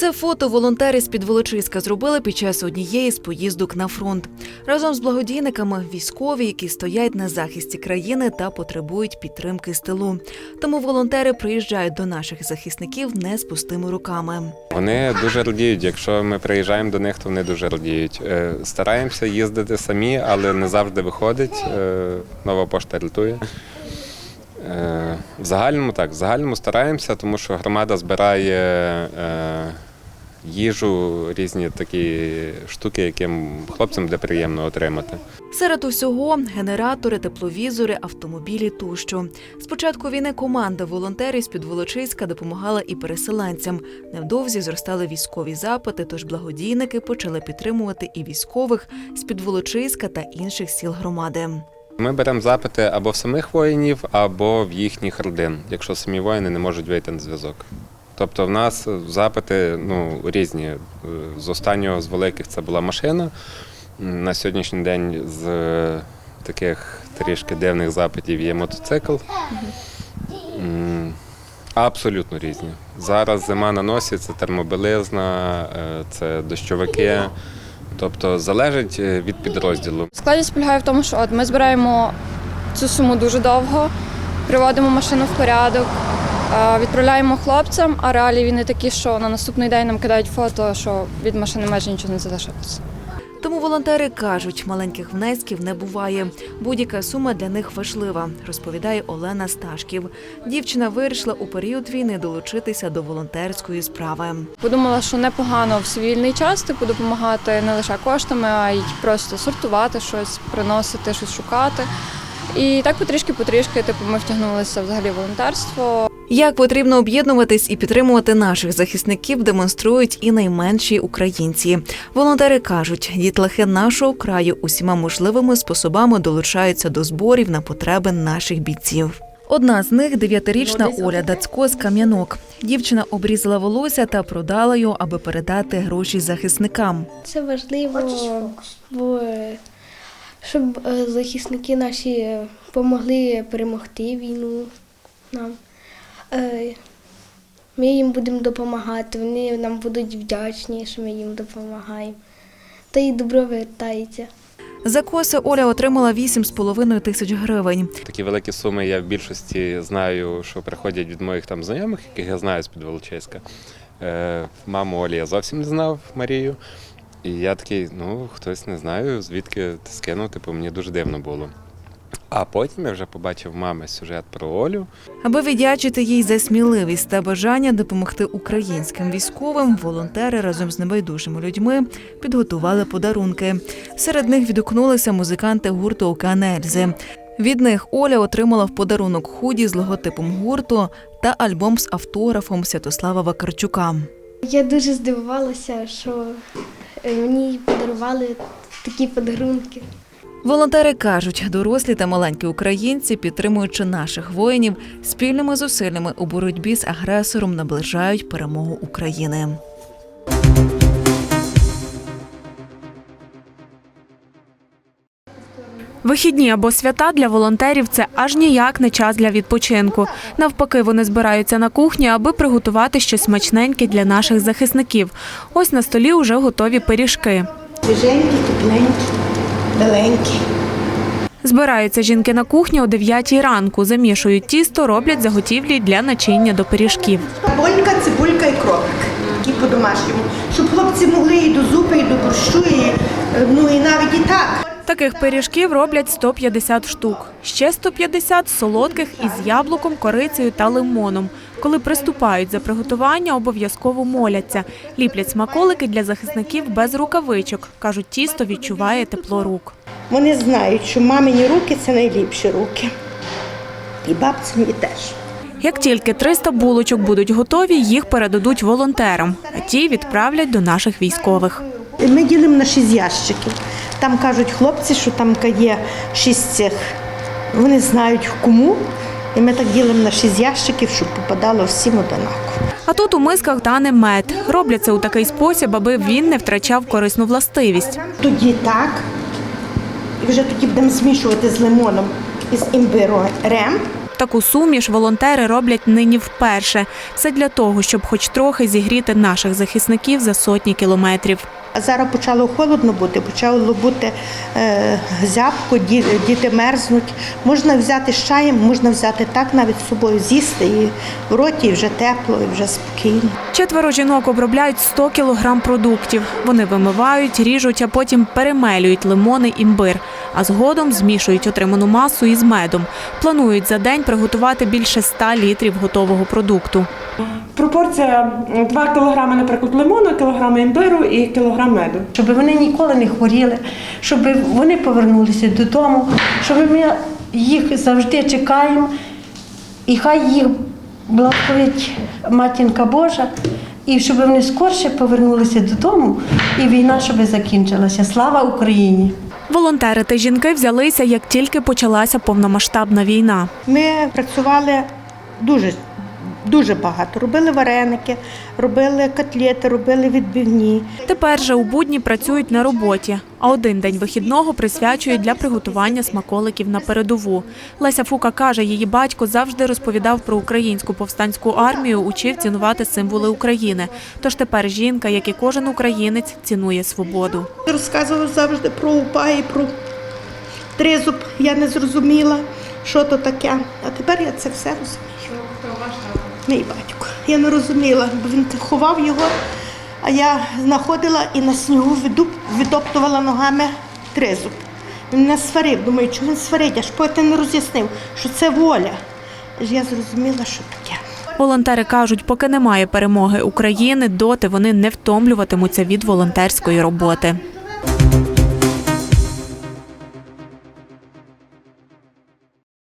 Це фото волонтери з Підволочиська зробили під час однієї з поїздок на фронт. Разом з благодійниками військові, які стоять на захисті країни та потребують підтримки з тилу. Тому волонтери приїжджають до наших захисників не з пустими руками. Вони дуже радіють. Якщо ми приїжджаємо до них, то вони дуже радіють. Е, Стараємося їздити самі, але не завжди виходить. Е, Нова пошта рятує. Е, В загальному так, в загальному стараємося, тому що громада збирає їжу, різні такі штуки, яким хлопцям буде приємно отримати. Серед усього генератори, тепловізори, автомобілі тощо. З початку війни команда волонтерів з Підволочиська допомагала і переселенцям. Невдовзі зростали військові запити, тож благодійники почали підтримувати і військових з Підволочиська та інших сіл громади. Ми беремо запити або в самих воїнів, або в їхніх родин, якщо самі воїни не можуть вийти на зв'язок. Тобто в нас запити ну, різні. Е, З останнього з великих це була машина. На сьогоднішній день з е, таких трішки дивних запитів є мотоцикл. Абсолютно різні. Зараз зима на носі, це термобилизна, е, це дощовики. Тобто залежить від підрозділу. Складність полягає в тому, що от ми збираємо цю суму дуже довго, приводимо машину в порядок, відправляємо хлопцям, а реалії вони такі, що на наступний день нам кидають фото, що від машини майже нічого не залишилося. Тому волонтери кажуть, маленьких внесків не буває. Будь-яка сума для них важлива, розповідає Олена Сташків. Дівчина вирішила у період війни долучитися до волонтерської справи. Подумала, що непогано в свій вільний час типу, допомагати не лише коштами, а й просто сортувати щось, приносити, щось шукати. І так потрішки-потрішки типу, ми втягнулися взагалі в волонтерство. Як потрібно об'єднуватись і підтримувати наших захисників, демонструють і найменші українці. Волонтери кажуть, дітлахи нашого краю усіма можливими способами долучаються до зборів на потреби наших бійців. Одна з них дев'ятирічна Оля Дацько з Кам'янок. Дівчина обрізала волосся та продала його, аби передати гроші захисникам. Це важливо, бо е, щоб е, захисники наші допомогли перемогти війну нам. Е, Ми їм будемо допомагати, вони нам будуть вдячні, що ми їм допомагаємо. Та й добро вертається. За коси Оля отримала 8,5 тисяч гривень. Такі великі суми я в більшості знаю, що приходять від моїх там знайомих, яких я знаю з-під Волочиська. Е, маму Олі я зовсім не знав Марію. І я такий, ну, хтось не знаю, звідки ти скинув, типу, мені дуже дивно було. А потім я вже побачив мами сюжет про Олю. Аби віддячити їй за сміливість та бажання допомогти українським військовим, волонтери разом з небайдужими людьми підготували подарунки. Серед них відгукнулися музиканти гурту «Океан Ельзи». Від них Оля отримала в подарунок худі з логотипом гурту та альбом з автографом Святослава Вакарчука. Я дуже здивувалася, що е, мені подарували такі подарунки. Волонтери кажуть, дорослі та маленькі українці, підтримуючи наших воїнів, спільними зусиллями у боротьбі з агресором наближають перемогу України. Вихідні або свята для волонтерів це аж ніяк не час для відпочинку. Навпаки, вони збираються на кухні, аби приготувати щось смачненьке для наших захисників. Ось на столі вже готові пиріжки. Свіженькі, тепленькі, беленькі. Збираються жінки на кухні о 9 ранку, замішують тісто, роблять заготівлі для начиння до пиріжків. Бонька, цибулька і кропик. які по-домашньому. Щоб хлопці могли і до зупи, і до борщу, і, е, ну і навіть і так. Таких пиріжків роблять 150 штук. Ще 150 солодких із яблуком, корицею та лимоном. Коли приступають за приготування, обов'язково моляться. Ліплять смаколики для захисників без рукавичок. Кажуть, тісто відчуває тепло рук. Вони знають, що мамині руки це найліпші руки. І бабцямі теж. Як тільки 300 булочок будуть готові, їх передадуть волонтерам, а ті відправлять до наших військових. Ми ділимо на шість ящиків. Там кажуть хлопці, що там є шість цих. Вони знають кому. І ми так ділимо на шість ящиків, щоб попадало всім одинаково. А тут у мисках тане мед. Роблять це у такий спосіб, аби він не втрачав корисну властивість. Тоді так. І вже тоді будемо змішувати з лимоном і з імбирем. Таку суміш волонтери роблять нині вперше. Все для того, щоб хоч трохи зігріти наших захисників за сотні кілометрів. Зараз почало холодно бути, почало бути е, зябко, ді- діти мерзнуть. Можна взяти з чаєм, можна взяти так навіть з собою з'їсти і в роті і вже тепло, і вже спокійно. Четверо жінок обробляють 100 кілограм продуктів. Вони вимивають, ріжуть, а потім перемелюють лимони, імбир. А згодом змішують отриману масу із медом. Планують за день приготувати більше 100 літрів готового продукту. Пропорція 2 кг, наприклад, лимону, кілограм імбиру і кілограм меду. щоб вони ніколи не хворіли, щоб вони повернулися додому, щоб ми їх завжди чекаємо, і хай їх благословить матінка Божа, і щоб вони скорше повернулися додому, і війна щоб закінчилася. Слава Україні! Волонтери та жінки взялися, як тільки почалася повномасштабна війна. Ми працювали дуже, дуже багато. Робили вареники, робили котлети, робили відбивні. Тепер же у будні працюють на роботі, а один день вихідного присвячують для приготування смаколиків на передову. Леся Фука каже, її батько завжди розповідав про українську повстанську армію, учив цінувати символи України. Тож тепер жінка, як і кожен українець, цінує свободу. Розказував завжди про УПА і про тризуб. Я не зрозуміла, що то таке. А тепер я це все розумію. Мій батько. Я не розуміла, бо він ховав його, а я знаходила і на снігу відоптувала ногами тризуб. Він мене сварив. Думаю, чого він сварить, аж потім не роз'яснив, що це воля. Я зрозуміла, що таке. Волонтери кажуть, поки немає перемоги України, доти вони не втомлюватимуться від волонтерської роботи.